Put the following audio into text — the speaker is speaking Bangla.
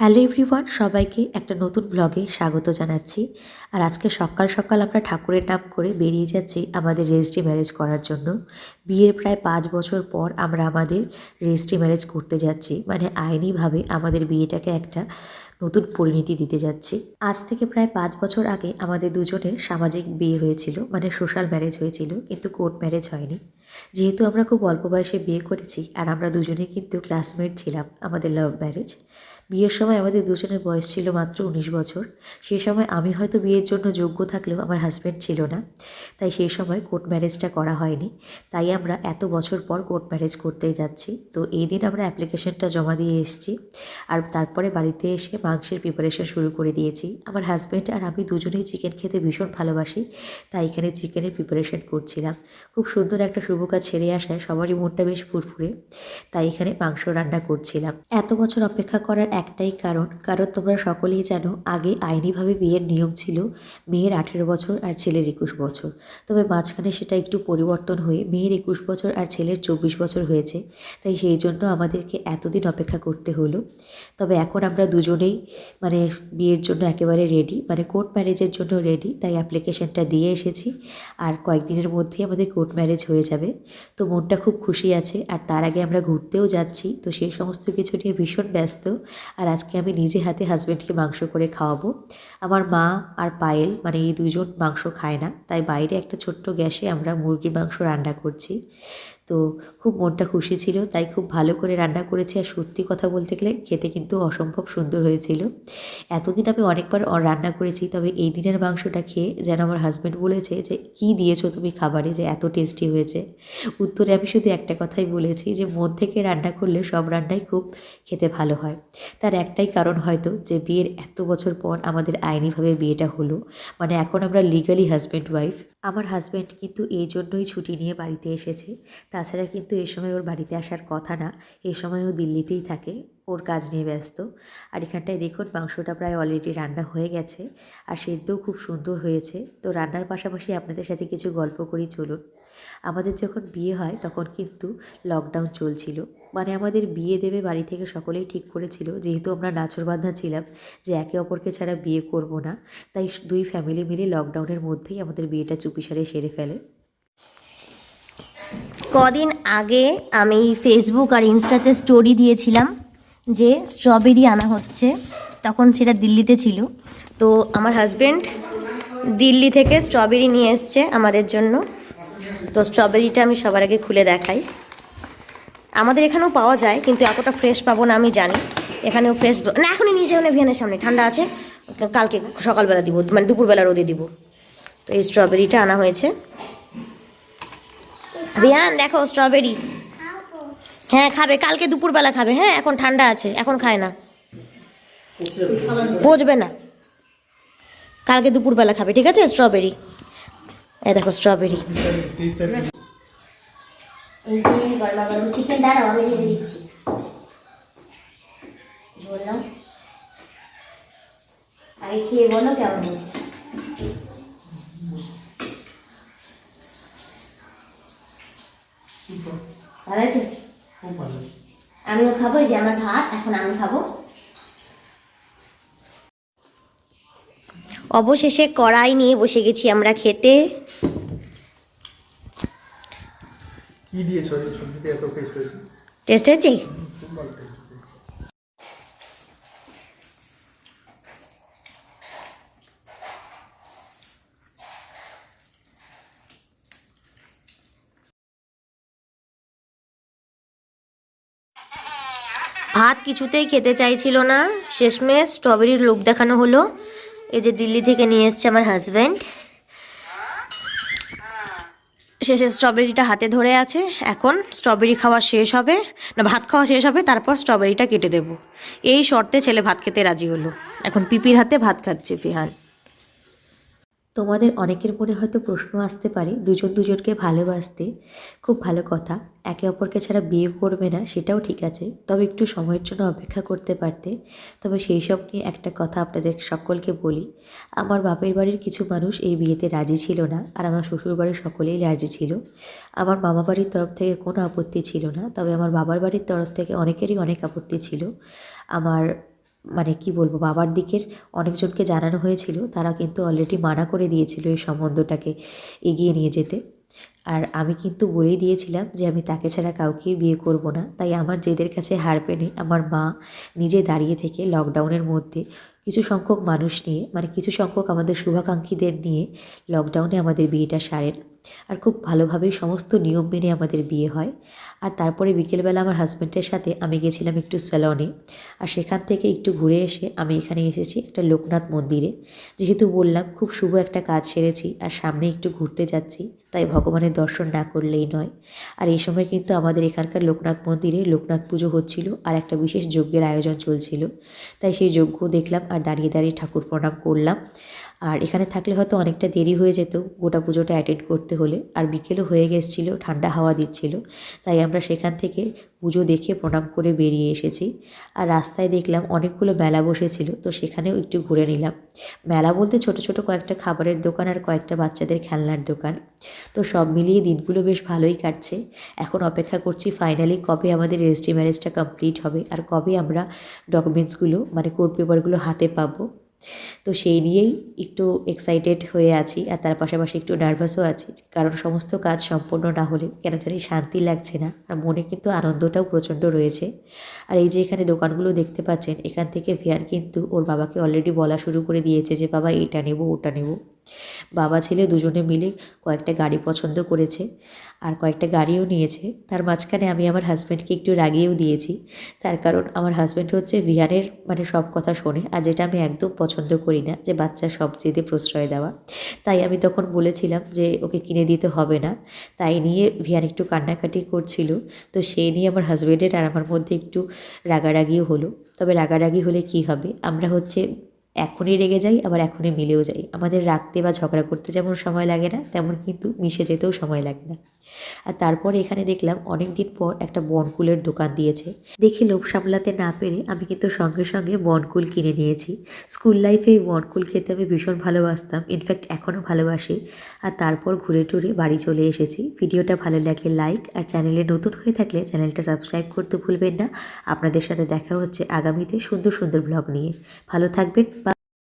হ্যালো এভরিওয়ান, সবাইকে একটা নতুন ব্লগে স্বাগত জানাচ্ছি। আর আজকে সকাল সকাল আমরা ঠাকুরের নাম করে বেরিয়ে যাচ্ছি আমাদের রেজিস্ট্রি ম্যারেজ করার জন্য। বিয়ের প্রায় পাঁচ বছর পর আমরা আমাদের রেজিস্ট্রি ম্যারেজ করতে যাচ্ছি। মানে আইনিভাবে আমাদের বিয়েটাকে একটা নতুন পরিণতি দিতে যাচ্ছি। আজ থেকে প্রায় পাঁচ বছর আগে আমাদের দুজনের সামাজিক বিয়ে হয়েছিল মানে সোশ্যাল ম্যারেজ হয়েছিল, কিন্তু কোর্ট ম্যারেজ হয়নি। যেহেতু আমরা খুব অল্প বয়সে বিয়ে করেছি আর আমরা দুজনেই কিন্তু ক্লাসমেট ছিলাম আমাদের লাভ ম্যারেজ বিয়ের সময় আমাদের দুজনের বয়স ছিল মাত্র উনিশ বছর। সেই সময় আমি হয়তো বিয়ের জন্য যোগ্য থাকলেও আমার হাজব্যান্ড ছিল না, তাই সেই সময় কোর্ট ম্যারেজটা করা হয়নি। তাই আমরা এত বছর পর কোর্ট ম্যারেজ করতেই যাচ্ছি। তো এই দিন আমরা অ্যাপ্লিকেশনটা জমা দিয়ে এসেছি। আর তারপরে বাড়িতে এসে মাংসের প্রিপারেশন শুরু করে দিয়েছি। আমার হাজব্যান্ড আর আমি দুজনেই চিকেন খেতে ভীষণ ভালোবাসি, তাই এখানে চিকেনের প্রিপারেশন করছিলাম। খুব সুন্দর একটা শুভ কাজ ছেড়ে আসায় সবারই মনটা বেশ ফুরফুরে, তাই এখানে মাংস রান্না করছিলাম। এত বছর অপেক্ষা করার একটাই কারণ কারণ তোমরা সকলেই জানো, আগে আইনিভাবে বিয়ের নিয়ম ছিল মেয়ের আঠেরো বছর আর ছেলের একুশ বছর। তবে মাঝখানে সেটা একটু পরিবর্তন হয়ে মেয়ের একুশ বছর আর ছেলের চব্বিশ বছর হয়েছে, তাই সেই জন্য আমাদেরকে এতদিন অপেক্ষা করতে হলো। তবে এখন আমরা দুজনেই মানে বিয়ের জন্য একেবারে রেডি মানে কোর্ট ম্যারেজের জন্য রেডি তাই অ্যাপ্লিকেশনটা দিয়ে এসেছি। আর কয়েকদিনের মধ্যেই আমাদের কোর্ট ম্যারেজ হয়ে যাবে। তো মনটা খুব খুশি আছে। আর তার আগে আমরা ঘুরতেও যাচ্ছি। তো সেই সমস্ত কিছু নিয়ে ভীষণ ব্যস্ত। আর আজকে আমি নিজে হাতে হাজব্যান্ডকে মাংস করে খাওয়াবো। আমার মা আর পায়েল মানে এই দুজন মাংস খায় না। তাই বাইরে একটা ছোট্ট গ্যাসে আমরা মুরগির মাংস রান্না করছি। তো খুব মনটা খুশি ছিল, তাই খুব ভালো করে রান্না করেছি আর সত্যি কথা বলতে গেলে খেতে কিন্তু অসম্ভব সুন্দর হয়েছিল। এতদিন আমি অনেকবার রান্না করেছি, তবে এই দিনের মাংসটা খেয়ে যেন আমার হাজব্যান্ড বলেছে যে, কী দিয়েছ তুমি খাবারে যে এত টেস্টি হয়েছে? উত্তরে আমি শুধু একটা কথাই বলেছি যে, মন থেকে রান্না করলে সব রান্নাই খুব খেতে ভালো হয়। তার একটাই কারণ হয়তো যে, বিয়ের এত বছর পর আমাদের আইনিভাবে বিয়েটা হলো। মানে এখন আমরা লিগালি হাজব্যান্ড ওয়াইফ আমার হাজব্যান্ড কিন্তু এই জন্যই ছুটি নিয়ে বাড়িতে এসেছে। তাছাড়া কিন্তু এই সময় ওর বাড়িতে আসার কথা না এই সময় ও দিল্লিতেই থাকে, ওর কাজ নিয়ে ব্যস্ত। আর এখানটায় দেখুন মাংসটা প্রায় অলরেডি রান্না হয়ে গেছে, আর সেদ্ধও খুব সুন্দর হয়েছে। তো রান্নার পাশাপাশি আপনাদের সাথে কিছু গল্প করি, চলুন। আমাদের যখন বিয়ে হয়, তখন কিন্তু লকডাউন চলছিল। মানে আমাদের বিয়ে দেবে বাড়ি থেকে সকলেই ঠিক করেছিল, যেহেতু আমরা নাচর বাঁধা ছিলাম, যে একে অপরকে ছাড়া বিয়ে করব না। তাই দুই ফ্যামিলি মিলে লকডাউনের মধ্যেই আমাদের বিয়েটা চুপিসারে সেরে ফেলে। কদিন আগে আমি ফেসবুক আর ইনস্টাতে স্টোরি দিয়েছিলাম যে স্ট্রবেরি আনা হচ্ছে। তখন সেটা দিল্লিতে ছিল। তো আমার হাজবেন্ড দিল্লি থেকে স্ট্রবেরি নিয়ে এসছে আমাদের জন্য। তো স্ট্রবেরিটা আমি সবার আগে খুলে দেখাই। আমাদের এখানেও পাওয়া যায়, কিন্তু এতটা ফ্রেশ পাবো না আমি জানি। এখানেও ফ্রেশ না, এখনই নিয়ে যাও না ভিয়ানের সামনে। ঠান্ডা আছে, কালকে সকালবেলা দিব মানে দুপুরবেলা রোদে দিব। তো এই স্ট্রবেরিটা আনা হয়েছে। রিয়ান, দেখো স্ট্রবেরি হ্যাঁ খাবে। কালকে দুপুরবেলা খাবে। হ্যাঁ এখন ঠান্ডা আছে। এখন খায় না। পচবে না। কালকে দুপুরবেলা খাবে, ঠিক আছে? স্ট্রবেরি এই দেখো স্ট্রবেরি আগে খেয়ে বলো কেমন হয়েছে। ভালো আমিও খাব এই যে আমার ভাত এখন আমি খাব। অবশেষে কড়াই নিয়ে বসে গেছি আমরা খেতে। কি দিয়েছ? সবজিতে এত টেস্ট হয়েছে? টেস্ট হয়েছে? ভাত কিছুতেই খেতে চাইছিল না। শেষমেশ স্ট্রবেরির লোক দেখানো হলো। এই যে দিল্লি থেকে নিয়ে এসছে আমার হাজব্যান্ড শেষে স্ট্রবেরিটা হাতে ধরে আছে। এখন স্ট্রবেরি খাওয়া শেষ হবে। না, ভাত খাওয়া শেষ হবে, তারপর স্ট্রবেরিটা কেটে দেব। এই শর্তে ছেলে ভাত খেতে রাজি হলো। এখন পিপির হাতে ভাত খাচ্ছে ফিহান। তোমাদের অনেকের মনে হয়তো প্রশ্ন আসতে পারে, দুজন দুজনকে ভালোবাসতে, খুব ভালো কথা। একে অপরকে ছাড়া বিয়ে করবে না, সেটাও ঠিক আছে। তবে একটু সময়ের জন্য অপেক্ষা করতে পারতে। তবে সেই সব নিয়ে একটা কথা আপনাদের সকলকে বলি। আমার বাপের বাড়ির কিছু মানুষ এই বিয়েতে রাজি ছিল না, আর আমার শ্বশুর বাড়ির সকলেই রাজি ছিল। আমার মামা বাড়ির তরফ থেকে কোনো আপত্তি ছিল না, তবে আমার বাবার বাড়ির তরফ থেকে অনেকেরই অনেক আপত্তি ছিল। আমার মানে কি বলব, বাবার দিকের অনেকজনকে জানানো হয়েছিল, তারা কিন্তু অলরেডি মানা করে দিয়েছিল এই সম্বন্ধটাকে এগিয়ে নিয়ে যেতে। আর আমি কিন্তু বলেই দিয়েছিলাম যে আমি তাকে ছাড়া কাউকেই বিয়ে করব না। তাই আমার জেদের কাছে হার পেনে আমার মা নিজে দাঁড়িয়ে থেকে লকডাউনের মধ্যে কিছু সংখ্যক মানুষ নিয়ে মানে কিছু সংখ্যক আমাদের শুভাকাঙ্ক্ষীদের নিয়ে লকডাউনে আমাদের বিয়েটা সারেন। আর খুব ভালোভাবেই সমস্ত নিয়ম মেনে আমাদের বিয়ে হয়। আর তারপরে বিকেলবেলা আমার হাজব্যান্ডের সাথে আমি গেছিলাম একটু স্যালনে আর সেখান থেকে একটু ঘুরে এসে আমি এখানে এসেছি একটা লোকনাথ মন্দিরে। যেহেতু বললাম, খুব শুভ একটা কাজ সেরেছি আর সামনে একটু ঘুরতে যাচ্ছি। তাই ভগবানের দর্শন না করলেই নয়। আর এই সময় কিন্তু আমাদের এখানকার লোকনাথ মন্দিরে লোকনাথ পুজো হচ্ছিল আর একটা বিশেষ যজ্ঞের আয়োজন চলছিল। তাই সেই যজ্ঞ দেখলাম আর দাঁড়িয়ে দাঁড়িয়ে ঠাকুর প্রণাম করলাম। আর এখানে থাকলে হয়তো অনেকটা দেরি হয়ে যেত গোটা পুজোটা অ্যাটেন্ড করতে হলে। আর বিকেলও হয়ে গেছিল, ঠান্ডা হাওয়া দিচ্ছিল। তাই আমরা সেখান থেকে পুজো দেখে প্রণাম করে বেরিয়ে এসেছি। আর রাস্তায় দেখলাম অনেকগুলো মেলা বসেছিল, তো সেখানেও একটু ঘুরে নিলাম। মেলা বলতে ছোট ছোট কয়েকটা খাবারের দোকান আর কয়েকটা বাচ্চাদের খেলনার দোকান। তো সব মিলিয়ে দিনগুলো বেশ ভালোই কাটছে। এখন অপেক্ষা করছি ফাইনালি কবে আমাদের রেজিস্ট্রি ম্যারেজটা কমপ্লিট হবে। আর কবে আমরা ডকুমেন্টসগুলো মানে কোর্ট পেপারগুলো হাতে পাবো। তো সেই নিয়েই একটু এক্সাইটেড হয়ে আছি আর তার পাশাপাশি একটু নার্ভাসও আছি কারণ সমস্ত কাজ সম্পূর্ণ না হলে কেন জানি শান্তি লাগছে না আর মনে কিন্তু আনন্দটাও প্রচণ্ড রয়েছে। আর এই যে এখানে দোকানগুলো দেখতে পাচ্ছেন, এখান থেকে ভিয়ান কিন্তু ওর বাবাকে অলরেডি বলা শুরু করে দিয়েছে যে, বাবা, এটা নেব, ওটা নেব। বাবা ছেলে দুজনে মিলে কয়েকটা গাড়ি পছন্দ করেছে আর কয়েকটা গাড়িও নিয়েছে। তার মাঝখানে আমি আমার হাজব্যান্ডকে একটু রাগিয়েও দিয়েছি। তার কারণ আমার হাজব্যান্ড হচ্ছে ভিয়ানের মানে সব কথা শোনে আর যেটা আমি একদম পছন্দ করি না যে বাচ্চা সব জেদে প্রশ্রয় দেওয়া। তাই আমি তখন বলেছিলাম যে ওকে কিনে দিতে হবে না। তাই নিয়ে ভিয়ান একটু কান্নাকাটি করছিল। তো সেই নিয়ে আমার হাজব্যান্ডের আর আমার মধ্যে একটু রাগারাগিও হলো। তবে রাগারাগি হলে কি হবে? আমরা হচ্ছে এখনই রেগে যাই, আবার এখনই মিলেও যাই। আমাদের রাখতে বা ঝগড়া করতে যেমন সময় লাগে না, তেমন কিন্তু মিশে যেতেও সময় লাগে না। আর তারপরে এখানে দেখলাম অনেক দিন পর একটা বনকুলের দোকান দিয়েছে। দেখে লোভ সামলাতে না পেরে আমি কিন্তু সঙ্গে সঙ্গে বনকুল কিনে নিয়েছি। স্কুল লাইফে এই বনকুল খেতে আমি ভীষণ ভালোবাসতাম, ইনফ্যাক্ট এখনও ভালোবাসি। আর তারপর ঘুরে টুরে বাড়ি চলে এসেছি। ভিডিওটা ভালো লাগে লাইক আর চ্যানেলে নতুন হয়ে থাকলে চ্যানেলটা সাবস্ক্রাইব করতে ভুলবেন না। আপনাদের সাথে দেখা হচ্ছে আগামীতে সুন্দর সুন্দর ব্লগ নিয়ে। ভালো থাকবেন